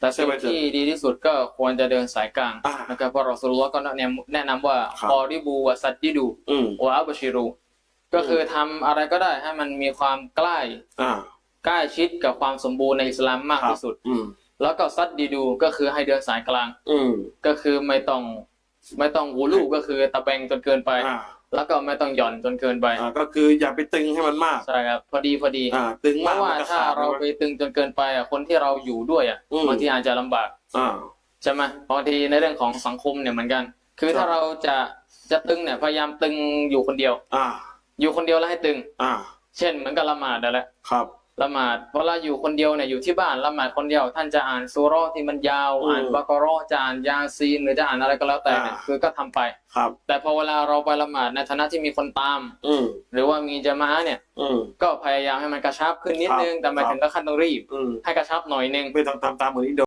แต่สิ่งใช่ไหมเถอะที่ดีที่สุดก็ควรจะเดินสายกลางอ่านะครับเพราะเราสุลลอฮ์ก็แนะนำแนะนำว่าครับคอริบูวะซัดดิดูอืมวะอับชิรูก็คือทำอะไรก็ได้ให้มันมีความใกล้อ่าใกล้ชิดกับความสมบูรณ์ในอิสลามมากครับที่สุดอืมแล้วก็ซัดดีดูก็คือให้เดินสายกลางอืมก็คือไม่ต้องไม่ต้องวูลูก็คือตะแบงจนเกินไปอ่า แล้วก็ไม่ต้องหย่อนจนเกินไปอ่าก็คืออย่าไปตึงให้มันมากใช่ครับพอดีพอดีอ่าตึงเพมากราะว่ามันจะถ้าขาดเราไปใช่ไหมตึงจนเกินไปอะคนที่เราอยู่ด้วยอะอืมบางทีอาจจะลำบากอ่าใช่ไหมบางทีในเรื่องของสังคมเนี่ยเหมือนกัน คือครับถ้าเราจะจะตึงเนี่ยพยายามตึงอยู่คนเดียว อ่า อยู่คนเดียวแล้วให้ตึง อ่า เช่นเหมือนกับละหมาดนั่นแหละครับ ละหมาดเวลาอยู่คนเดียวเนี่ยอยู่ที่บ้านละหมาดคนเดียว ท่านจะอ่านซูเราะห์ที่มันยาวอืมอ่านบากเราะห์จะอ่านยาซีนหรือจะอ่านอะไรก็แล้วแต่เนี่ยอ่าคือก็ทำไปครับ แต่พอเวลาเราไปละหมาดในฐานะที่มีคนตาม อืมหรือว่ามีจะมาอะห์เนี่ยอืมก็พยายามให้มันกระชับขึ้นนิดนึงครับแต่ไม่ถึงกับขั้นต้องรีบอืมให้กระชับหน่อยนึงไม่ต้องตามตามเหมือนอินโด